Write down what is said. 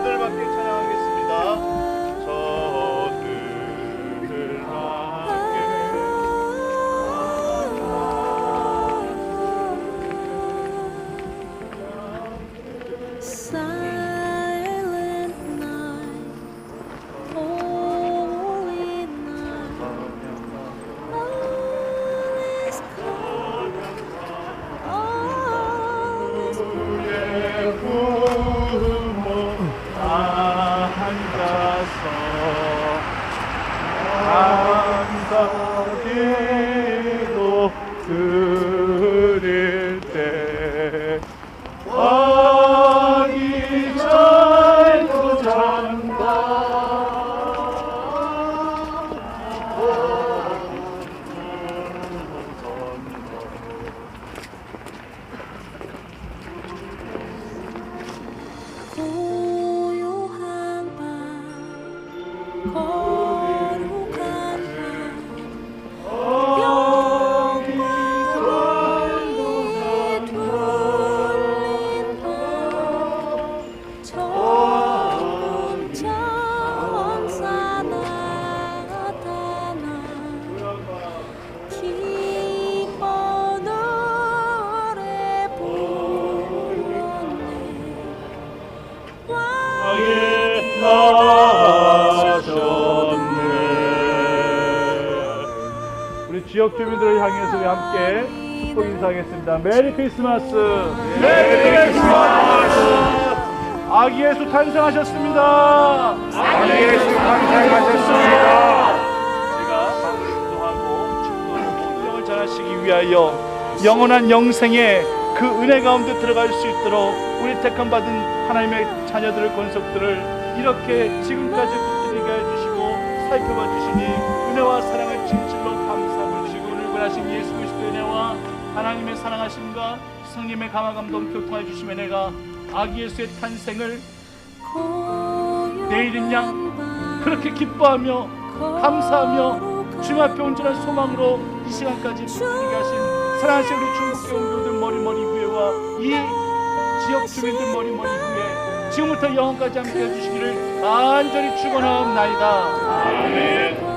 하늘밖에 찬양하겠습니다. 저들을 함께 Silent night. Oh. Tuhan Pak 지역 주민들을 향해서 우리 함께 축복 인사하겠습니다. 메리 크리스마스! 메리 크리스마스! 아기 예수 탄생하셨습니다! 아기 예수 탄생하셨습니다! 제가 인도하고 축도하고 성령을 전하시기 위하여 영원한 영생에 그 은혜 가운데 들어갈 수 있도록 우리 택함 받은 하나님의 자녀들의 권속들을 이렇게 지금까지 붙들리게 해주시고 살펴봐 주시니 은혜와 사랑을 진실 하신 예수 그리스도의 은혜와 하나님의 사랑하심과 성님의 감화 감동 교통해 주심의 내가 아기 예수의 탄생을 내일인 양 그렇게 기뻐하며 감사하며 주님 앞에 온전한 소망으로 이 시간까지 붙들리게 하신 사랑하신 우리 중국계 온교들 머리머리 후회와 이 지역 주민들 머리머리 후회 지금부터 영원까지 함께 해주시기를 간절히 축원하옵나이다. 아멘